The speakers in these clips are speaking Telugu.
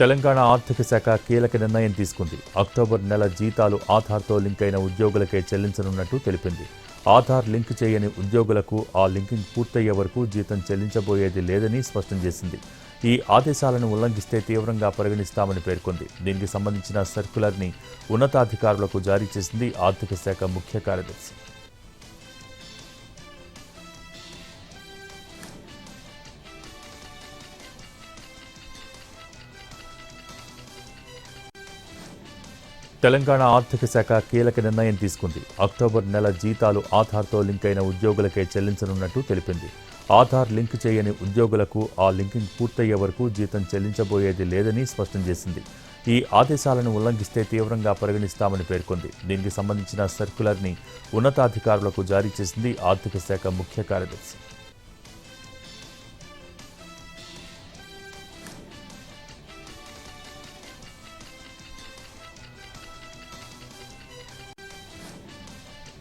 తెలంగాణ ఆర్థిక శాఖ కీలక నిర్ణయం తీసుకుంది. అక్టోబర్ నెల జీతాలు ఆధార్తో లింక్ అయిన ఉద్యోగులకే చెల్లించనున్నట్టు తెలిపింది. ఆధార్ లింక్ చేయని ఉద్యోగులకు ఆ లింకింగ్ పూర్తయ్యే వరకు జీతం చెల్లించబోయేది లేదని స్పష్టం చేసింది. ఈ ఆదేశాలను ఉల్లంఘిస్తే తీవ్రంగా పరిగణిస్తామని పేర్కొంది. దీనికి సంబంధించిన సర్క్యులర్ని ఉన్నతాధికారులకు జారీ చేసింది ఆర్థిక శాఖ ముఖ్య కార్యదర్శి. తెలంగాణ ఆర్థిక శాఖ కీలక నిర్ణయం తీసుకుంది. అక్టోబర్ నెల జీతాలు ఆధార్తో లింక్ అయిన ఉద్యోగులకే చెల్లించనున్నట్టు తెలిపింది. ఆధార్ లింక్ చేయని ఉద్యోగులకు ఆ లింకింగ్ పూర్తయ్యే వరకు జీతం చెల్లించబోయేది లేదని స్పష్టం చేసింది. ఈ ఆదేశాలను ఉల్లంఘిస్తే తీవ్రంగా పరిగణిస్తామని పేర్కొంది. దీనికి సంబంధించిన సర్క్యులర్ని ఉన్నతాధికారులకు జారీ చేసింది ఆర్థిక శాఖ ముఖ్య కార్యదర్శి.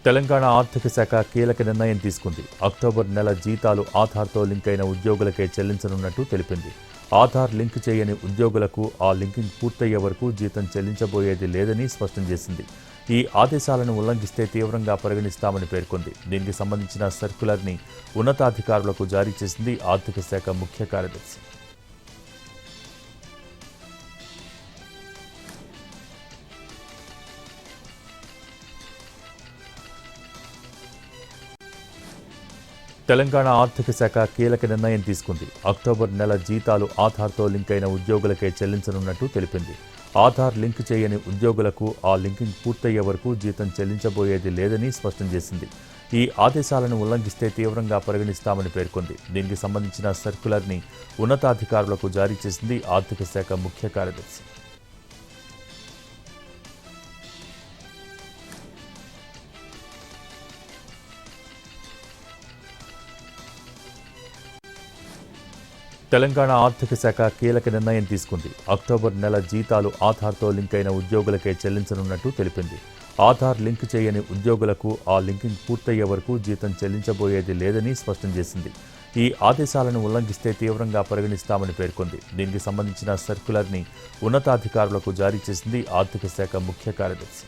తెలంగాణ ఆర్థిక శాఖ కీలక నిర్ణయం తీసుకుంది. అక్టోబర్ నెల జీతాలు ఆధార్తో లింక్ అయిన ఉద్యోగులకే చెల్లించనున్నట్టు తెలిపింది. ఆధార్ లింక్ చేయని ఉద్యోగులకు ఆ లింకింగ్ పూర్తయ్యే వరకు జీతం చెల్లించబోయేది లేదని స్పష్టం చేసింది. ఈ ఆదేశాలను ఉల్లంఘిస్తే తీవ్రంగా పరిగణిస్తామని పేర్కొంది. దీనికి సంబంధించిన సర్క్యులర్ని ఉన్నతాధికారులకు జారీ చేసింది ఆర్థిక శాఖ ముఖ్య కార్యదర్శి. తెలంగాణ ఆర్థిక శాఖ కీలక నిర్ణయం తీసుకుంది. అక్టోబర్ నెల జీతాలు ఆధార్తో లింక్ అయిన ఉద్యోగులకే చెల్లించనున్నట్టు తెలిపింది. ఆధార్ లింక్ చేయని ఉద్యోగులకు ఆ లింకింగ్ పూర్తయ్యే వరకు జీతం చెల్లించబోయేది లేదని స్పష్టం చేసింది. ఈ ఆదేశాలను ఉల్లంఘిస్తే తీవ్రంగా పరిగణిస్తామని పేర్కొంది. దీనికి సంబంధించిన సర్క్యులర్ని ఉన్నతాధికారులకు జారీ చేసింది ఆర్థిక శాఖ ముఖ్య కార్యదర్శి. తెలంగాణ ఆర్థిక శాఖ కీలక నిర్ణయం తీసుకుంది. అక్టోబర్ నెల జీతాలు ఆధార్తో లింక్ అయిన ఉద్యోగులకే చెల్లించనున్నట్టు తెలిపింది. ఆధార్ లింక్ చేయని ఉద్యోగులకు ఆ లింకింగ్ పూర్తయ్యే వరకు జీతం చెల్లించబోయేది లేదని స్పష్టం చేసింది. ఈ ఆదేశాలను ఉల్లంఘిస్తే తీవ్రంగా పరిగణిస్తామని పేర్కొంది. దీనికి సంబంధించిన సర్క్యులర్ని ఉన్నతాధికారులకు జారీ చేసింది ఆర్థిక శాఖ ముఖ్య కార్యదర్శి.